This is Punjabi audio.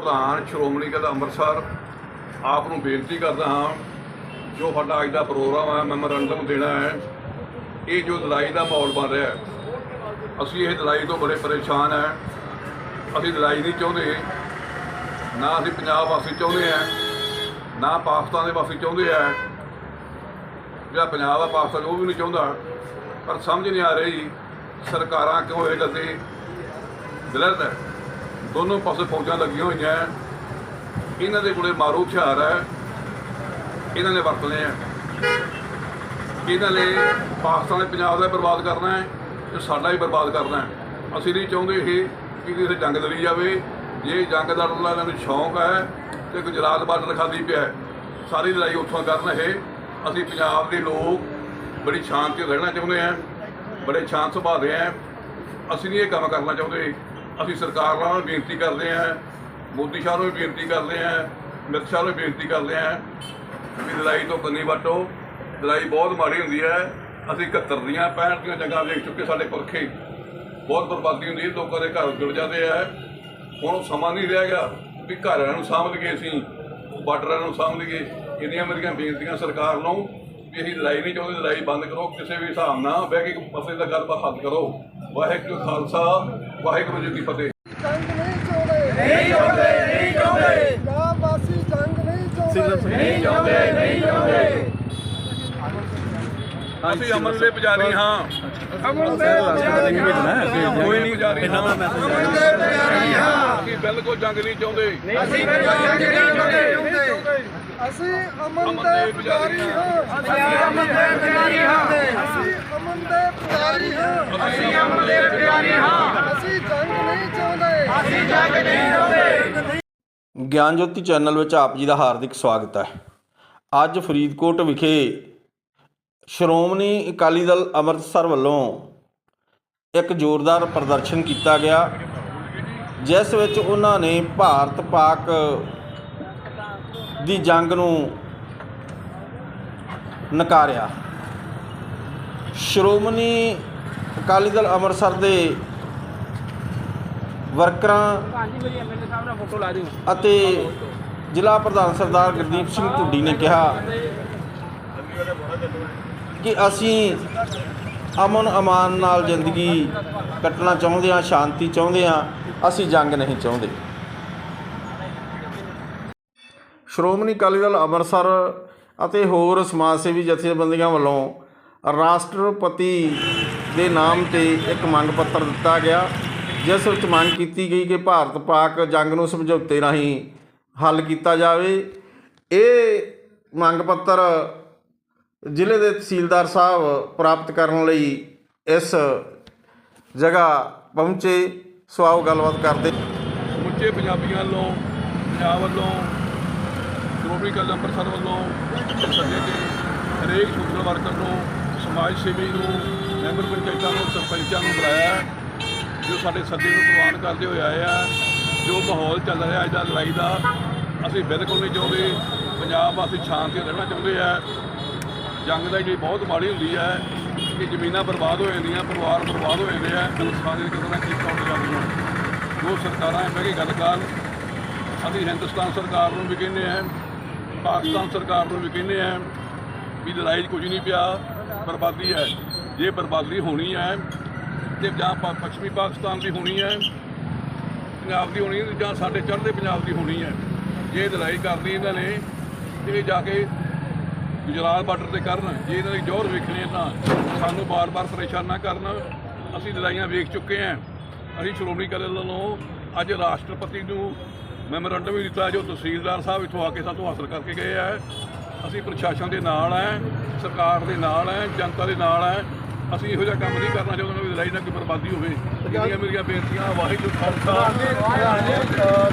ਪ੍ਰਧਾਨ ਸ਼੍ਰੋਮਣੀ ਅਕਾਲੀ ਅੰਮ੍ਰਿਤਸਰ, ਆਪ ਨੂੰ ਬੇਨਤੀ ਕਰਦਾ ਹਾਂ, ਜੋ ਸਾਡਾ ਅੱਜ ਦਾ ਪ੍ਰੋਗਰਾਮ ਹੈ ਮੈਮੋਰੈਂਡਮ ਦੇਣਾ ਹੈ, ਇਹ ਜੋ ਲੜਾਈ ਦਾ ਮਾਹੌਲ ਬਣ ਰਿਹਾ ਹੈ, ਅਸੀਂ ਇਹ ਲੜਾਈ ਤੋਂ ਬੜੇ ਪਰੇਸ਼ਾਨ ਹੈ। ਅਸੀਂ ਲੜਾਈ ਨਹੀਂ ਚਾਹੁੰਦੇ, ਨਾ ਅਸੀਂ ਪੰਜਾਬ ਵਾਸੀ ਚਾਹੁੰਦੇ ਆ ਨਾ ਪਾਕਿਸਤਾਨ ਦੇ ਵਾਸੀ ਚਾਹੁੰਦੇ ਆ ਜਿਹੜਾ ਪੰਜਾਬ ਆ, ਪਾਕਿਸਤਾਨ ਉਹ ਵੀ ਨਹੀਂ ਚਾਹੁੰਦਾ। ਪਰ ਸਮਝ ਨਹੀਂ ਆ ਰਹੀ, ਸਰਕਾਰਾਂ ਕਿਉਂ ਇਹ ਗੱਤੇ ਗਲਤ ਹੈ? ਦੋਨੋਂ ਪਾਸੇ ਫੌਜਾਂ ਲੱਗੀਆਂ ਹੋਈਆਂ ਇਹਨਾਂ ਦੇ ਕੋਲੇ ਮਾਰੂ ਹਥਿਆਰ ਹੈ ਇਹਨਾਂ ਨੇ ਵਰਤਨੇ ਆ ਇਹਨਾਂ ਨੇ ਪਾਕਿਸਤਾਨ ਦੇ ਪੰਜਾਬ ਦਾ ਬਰਬਾਦ ਕਰਨਾ ਹੈ ਤੇ ਸਾਡਾ ਹੀ ਬਰਬਾਦ ਕਰਨਾ ਹੈ ਅਸੀਂ ਨਹੀਂ ਚਾਹੁੰਦੇ ਇਹ ਕਿ ਕਿਸੇ ਜੰਗ ਲੜੀ ਜਾਵੇ। ਜੇ ਜੰਗ ਦਾ ਰੁਲਾ ਇਹਨਾਂ ਨੂੰ ਸ਼ੌਂਕ ਹੈ ਤੇ ਗੁਜਰਾਤ ਬਾਰਡਰ ਖਾਲੀ ਪਿਆ ਹੈ। ਸਾਰੀ ਲੜਾਈ ਉੱਥੋਂ ਕਰਨ ਇਹ। ਅਸੀਂ ਪੰਜਾਬ ਦੇ ਲੋਕ ਬੜੀ ਸ਼ਾਂਤੀ ਨਾਲ ਰਹਿਣਾ ਚਾਹੁੰਦੇ ਹਾਂ ਬੜੇ ਸ਼ਾਂਤ ਸੁਭਾਅ ਦੇ ਹਾਂ ਅਸੀਂ ਨਹੀਂ ਇਹ ਕੰਮ ਕਰਨਾ ਚਾਹੁੰਦੇ। ਅਸੀਂ ਸਰਕਾਰ ਨਾਲ ਬੇਨਤੀ ਕਰਦੇ ਹਾਂ, ਮੋਦੀ ਸ਼ਾਹ ਨੂੰ ਵੀ ਬੇਨਤੀ ਕਰਦੇ ਹਾਂ, ਅਮਿਤ ਸ਼ਾਹ ਨੂੰ ਵੀ ਬੇਨਤੀ ਕਰਦੇ ਹਾਂ ਵੀ ਲੜਾਈ ਤੋਂ ਕੰਨੀ ਵੱਟੋ। ਲੜਾਈ ਬਹੁਤ ਮਾੜੀ ਹੁੰਦੀ ਹੈ। ਅਸੀਂ 71 ਦੀਆਂ 65 ਦੀਆਂ ਜੰਗਾਂ ਵੇਖ ਚੁੱਕੇ ਸਾਡੇ ਪੁਰਖੇ ਬਹੁਤ ਬਰਬਾਦੀ ਹੁੰਦੀ ਹੈ। ਲੋਕਾਂ ਦੇ ਘਰ ਜੁੜ ਜਾਂਦੇ ਆ। ਹੁਣ ਉਹ ਸਮਾਂ ਨਹੀਂ ਰਹਿ ਗਿਆ ਵੀ ਘਰਾਂ ਨੂੰ ਸਾਂਭ ਲਈਏ ਅਸੀਂ, ਬਾਰਡਰਾਂ ਨੂੰ ਸਾਂਭ ਲਈਏ। ਇਹਦੀਆਂ ਮੇਰੀਆਂ ਬੇਨਤੀਆਂ ਸਰਕਾਰ ਨੂੰ ਵੀ ਅਸੀਂ ਲੜਾਈ ਨਹੀਂ ਚਾਹੁੰਦੇ, ਲੜਾਈ ਬੰਦ ਕਰੋ। ਕਿਸੇ ਵੀ ਹਿਸਾਬ ਨਾਲ ਬਹਿ ਕੇ ਇੱਕ ਮਸਲੇ ਦਾ ਗੱਲਬਾਤ ਹੱਲ ਕਰੋ। ਵਾਹਿਗੁਰੂ ਖਾਲਸਾ। ਵਾਹਿਗੁਰੂ ਜੀ ਕੀ ਫਤਿਹ। ਜੰਗ ਨਹੀਂ ਚਾਹੁੰਦੇ। ਨਹੀਂ ਚਾਹੁੰਦੇ ਨਹੀਂ ਚਾਹੁੰਦੇ। ਪੰਜਾਬ ਵਾਸੀ ਜੰਗ ਨਹੀਂ ਚਾਹੁੰਦੇ। ਨਹੀਂ ਚਾਹੁੰਦੇ ਨਹੀਂ ਚਾਹੁੰਦੇ। ਅਸੀਂ ਅਮਨ ਦੇ ਪੁਜਾਰੀ ਹਾਂ। ਅਮਨ ਦੇ ਕੋਈ ਨਹੀਂ ਪੁਜਾਰੀ ਹਾਂ ਅਮਨ ਦੇ ਪਿਆਰੀ ਹਾਂ। ਅਸੀਂ ਬਿਲਕੁਲ ਜੰਗ ਨਹੀਂ ਚਾਹੁੰਦੇ। ਅਸੀਂ ਜੰਗ ਨਹੀਂ ਚਾਹੁੰਦੇ। ਅਸੀਂ ਅਮਨ ਦੇ ਪੁਜਾਰੀ ਹਾਂ। ਅਸੀਂ ਅਮਨ ਦੇ ਪੁਜਾਰੀ ਹਾਂ। ਅਸੀਂ ਅਮਨ ਦੇ ਪੁਜਾਰੀ ਹਾਂ। ਅਸੀਂ ਅਮਨ ਦੇ ਪੁਜਾਰੀ ਹਾਂ ਅਸੀਂ ਜੰਗ ਨਹੀਂ ਚਾਹੁੰਦੇ ਅਸੀਂ ਜੰਗ ਨਹੀਂ ਚਾਹੁੰਦੇ ਗਿਆਨ ਜੋਤੀ ਚੈਨਲ ਵਿੱਚ ਆਪ ਜੀ ਦਾ ਹਾਰਦਿਕ ਸਵਾਗਤ ਹੈ। ਅੱਜ ਫਰੀਦਕੋਟ ਵਿਖੇ ਸ਼੍ਰੋਮਣੀ ਅਕਾਲੀ ਦਲ ਅੰਮ੍ਰਿਤਸਰ ਵੱਲੋਂ ਇੱਕ ਜ਼ੋਰਦਾਰ ਪ੍ਰਦਰਸ਼ਨ ਕੀਤਾ ਗਿਆ, ਜਿਸ ਵਿੱਚ ਉਹਨਾਂ ਨੇ ਭਾਰਤ ਪਾਕ ਦੀ ਜੰਗ ਨੂੰ ਨਕਾਰਿਆ। ਸ਼੍ਰੋਮਣੀ ਅਕਾਲੀ ਦਲ ਅੰਮ੍ਰਿਤਸਰ ਦੇ ਵਰਕਰਾਂ ਅਤੇ ਜ਼ਿਲ੍ਹਾ ਪ੍ਰਧਾਨ ਸਰਦਾਰ ਗੁਰਦੀਪ ਸਿੰਘ ਢੁੱਡੀ ਨੇ ਕਿਹਾ ਕਿ ਅਸੀਂ ਅਮਨ ਅਮਾਨ ਨਾਲ ਜ਼ਿੰਦਗੀ ਕੱਟਣਾ ਚਾਹੁੰਦੇ ਹਾਂ ਸ਼ਾਂਤੀ ਚਾਹੁੰਦੇ ਹਾਂ ਅਸੀਂ ਜੰਗ ਨਹੀਂ ਚਾਹੁੰਦੇ। ਸ਼੍ਰੋਮਣੀ ਅਕਾਲੀ ਦਲ ਅੰਮ੍ਰਿਤਸਰ ਅਤੇ ਹੋਰ ਸਮਾਜ ਸੇਵੀ ਜਥੇਬੰਦੀਆਂ ਵੱਲੋਂ ਰਾਸ਼ਟਰਪਤੀ ਦੇ ਨਾਮ ਤੇ ਇੱਕ ਮੰਗ ਪੱਤਰ ਦਿੱਤਾ ਗਿਆ। ਜਿਸ ਵਿੱਚ ਮੰਗ ਕੀਤੀ ਗਈ ਕਿ ਭਾਰਤ ਪਾਕ ਜੰਗ ਨੂੰ ਸਮਝੌਤੇ ਰਾਹੀਂ ਹੱਲ ਕੀਤਾ ਜਾਵੇ। ਇਹ ਮੰਗ ਪੱਤਰ ਜ਼ਿਲ੍ਹੇ ਦੇ ਤਹਿਸੀਲਦਾਰ ਸਾਹਿਬ ਪ੍ਰਾਪਤ ਕਰਨ ਲਈ ਇਸ ਜਗ੍ਹਾ ਪਹੁੰਚੇ। ਸੋ ਆਓ ਗੱਲਬਾਤ ਕਰਦੇ ਸਮੁੱਚੇ ਪੰਜਾਬੀਆਂ ਵੱਲੋਂ, ਪੰਜਾਬ ਵੱਲੋਂ, ਸ਼੍ਰੋਮਣੀ ਅਕਾਲੀ ਅੰਮ੍ਰਿਤਸਰ ਵੱਲੋਂ ਸੱਦੇ ਤੇ ਹਰੇਕ ਸੋਸ਼ਲ ਵਰਕਰ ਨੂੰ ਸਮਾਜ ਸੇਵੀ ਨੂੰ ਮੈਂਬਰ ਪੰਚਾਇਤਾਂ ਨੂੰ ਸਰਪੰਚਾਂ ਨੂੰ ਬੁਲਾਇਆ ਜੋ ਸਾਡੇ ਸੱਦੇ ਨੂੰ ਪ੍ਰਵਾਨ ਕਰਦੇ ਹੋਏ ਆਏ ਆ, ਜੋ ਮਾਹੌਲ ਚੱਲ ਰਿਹਾ ਅੱਜ ਦਾ ਲੜਾਈ ਦਾ, ਅਸੀਂ ਬਿਲਕੁਲ ਨਹੀਂ ਚਾਹੁੰਦੇ। ਪੰਜਾਬ ਵਾਸੀ ਸ਼ਾਂਤੀ ਰਹਿਣਾ ਚਾਹੁੰਦੇ ਆ। ਜੰਗ ਦਾ ਜਿਹੜੀ ਬਹੁਤ ਮਾੜੀ ਹੁੰਦੀ ਹੈ ਕਿ ਜ਼ਮੀਨਾਂ ਬਰਬਾਦ ਹੋ ਜਾਂਦੀਆਂ, ਪਰਿਵਾਰ ਬਰਬਾਦ ਹੋ ਜਾਂਦੇ ਆ। ਇਨਸਾਨ ਦੀ ਕਦਰ ਕੀ ਕੀਤਾ ਜਾਂਦੀਆਂ ਜੋ ਸਰਕਾਰਾਂ ਬਹਿ ਕੇ ਗੱਲ ਕਰਨ, ਅਸੀਂ ਹਿੰਦੁਸਤਾਨ ਸਰਕਾਰ ਨੂੰ ਵੀ ਕਹਿੰਦੇ ਆ, ਪਾਕਿਸਤਾਨ ਸਰਕਾਰ ਨੂੰ ਵੀ ਕਹਿੰਦੇ ਆ ਵੀ ਲੜਾਈ 'ਚ ਕੁਝ ਨਹੀਂ ਪਿਆ, ਬਰਬਾਦੀ ਹੈ। ਜੇ ਬਰਬਾਦੀ ਹੋਣੀ ਹੈ ਤੇ ਜਾਂ ਪ- ਪੱਛਮੀ ਪਾਕਿਸਤਾਨ ਦੀ ਹੋਣੀ ਹੈ। ਪੰਜਾਬ ਦੀ ਹੋਣੀ ਹੈ ਜਾਂ ਸਾਡੇ ਚੜ੍ਹਦੇ ਪੰਜਾਬ ਦੀ ਹੋਣੀ ਹੈ। ਜੇ ਲੜਾਈ ਕਰਨੀ ਇਹਨਾਂ ਨੇ, ਤੇ ਇਹ ਜਾ ਕੇ ਗੁਜਰਾਤ ਬਾਰਡਰ ਤੇ ਕਰਨ। ਜੇ ਇਹਨਾਂ ਦੀ ਜੋਰ ਵੇਖਣੀ ਹੈ ਤਾਂ ਸਾਨੂੰ ਬਾਰ-ਬਾਰ ਪਰੇਸ਼ਾਨ ਨਾ ਕਰਨ। ਅਸੀਂ ਲੜਾਈਆਂ ਵੇਖ ਚੁੱਕੇ ਹਾਂ। ਅਸੀਂ ਸ਼੍ਰੋਮਣੀ ਅਕਾਲੀ ਦਲ ਵੱਲੋਂ ਅੱਜ ਰਾਸ਼ਟਰਪਤੀ ਨੂੰ ਮੈਮੋਰੰਡਮ ਵੀ ਦਿੱਤਾ, ਜੋ ਤਹਿਸੀਲਦਾਰ ਸਾਹਿਬ ਇੱਥੋਂ ਆ ਕੇ ਸਾਤੋਂ ਹਾਸਲ ਕਰਕੇ ਗਏ ਆ। ਅਸੀਂ ਪ੍ਰਸ਼ਾਸਨ ਦੇ ਨਾਲ ਹੈ ਸਰਕਾਰ ਦੇ ਨਾਲ ਹੈ ਜਨਤਾ ਦੇ ਨਾਲ ਹੈ ਅਸੀਂ ਇਹੋ ਜਿਹਾ ਕੰਮ ਨਹੀਂ ਕਰਨਾ ਚਾਹੁੰਦੇ। ਲੜਾਈ ਨਾਲ ਕੋਈ ਬਰਬਾਦੀ ਹੋਵੇ। ਜਿਹੜੀਆਂ ਮੇਰੀਆਂ ਬੇਨਤੀਆਂ ਵਾਹਿਗੁਰੂ ਖਾਲਸਾ।